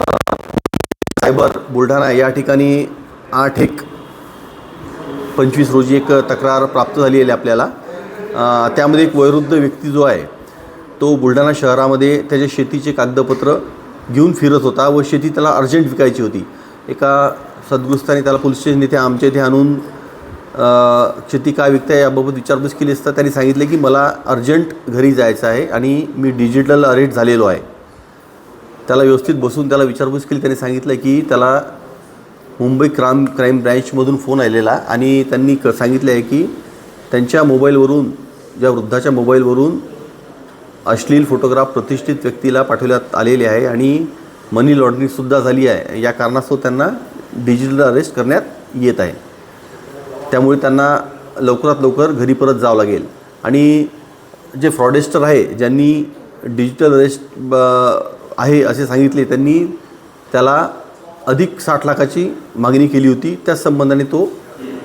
Cyber Buldhana या ठिकाणी आठ एक पंचवीस रोजी एक तक्रार प्राप्त झाली आहे आपल्याला. त्यामध्ये एक वयोवृद्ध व्यक्ती जो आहे तो बुलढाणा शहरामध्ये त्याच्या शेतीचे कागदपत्र घेऊन फिरत होता व शेती त्याला अर्जंट विकायची होती. एका सद्गृस्ताने त्याला पोलीस स्टेशन इथे आमच्या इथे आणून शेती काय विकताय याबाबत विचारपूस केली असता त्यांनी सांगितलं की मला अर्जंट घरी जायचं आहे आणि मी डिजिटल अरेट झालेलो आहे. त्याला व्यवस्थित बसून त्याला विचारपूस केली. त्यांनी सांगितलं की त्याला मुंबई क्राम क्राईम ब्रँचमधून फोन आलेला आणि त्यांनी क सांगितलं आहे की त्यांच्या मोबाईलवरून ज्या वृद्धाच्या मोबाईलवरून अश्लील फोटोग्राफ प्रतिष्ठित व्यक्तीला पाठवण्यात आलेले आहे आणि मनी लॉन्ड्रिंगसुद्धा झाली आहे. या कारणास्तव त्यांना डिजिटल अरेस्ट करण्यात येत आहे. त्यामुळे त्यांना लवकरात लवकर घरी परत जावं लागेल. आणि जे फ्रॉडेस्टर आहे ज्यांनी डिजिटल अरेस्ट ब आहे असे सांगितले त्यांनी त्याला अधिक साठ लाखाची मागणी केली होती. त्याच संबंधाने तो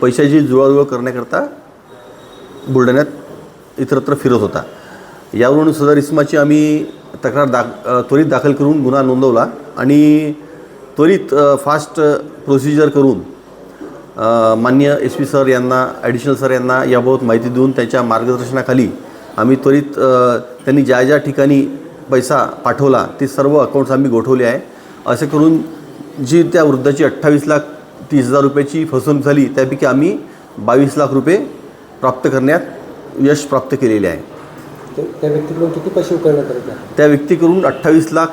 पैशाची जुळाजुळ करण्याकरता बुलढाण्यात इतरत्र फिरत होता. यावरून सदर इस्माची आम्ही तक्रार दाख त्वरित दाखल करून गुन्हा नोंदवला आणि त्वरित फास्ट प्रोसिजर करून मान्य एस पी सर यांना ॲडिशनल सर यांना याबाबत माहिती देऊन त्यांच्या मार्गदर्शनाखाली आम्ही त्वरित त्यांनी ज्या ज्या ठिकाणी पैसा पाठवला ते सर्व अकाउंट्स आम्ही गोठवले आहे. असे करून जी त्या वृद्धाची अठ्ठावीस लाख तीस हजार रुपयाची फसवणूक झाली त्यापैकी आम्ही बावीस लाख रुपये प्राप्त करण्यात यश प्राप्त केलेले आहे. त्या व्यक्तीकडून किती पैसे उकळण्यात आले त्या त्या व्यक्तीकडून अठ्ठावीस लाख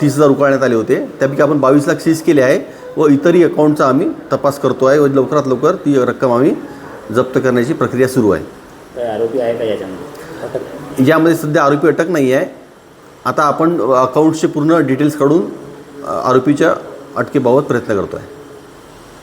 तीस हजार उकळण्यात आले होते. त्यापैकी आपण बावीस लाख सीज केले आहे व इतरही अकाउंटचा आम्ही तपास करतो आहे व लवकरात लवकर ती रक्कम आम्ही जप्त करण्याची प्रक्रिया सुरू आहे. काय आरोपी आहे का याच्यामध्ये? यामध्ये सध्या आरोपी अटक नाही आहे आता आपण अकाउंट्सचे पूर्ण डिटेल्स काढून आरोपीच्या अटकेबाबत प्रयत्न करतो आहे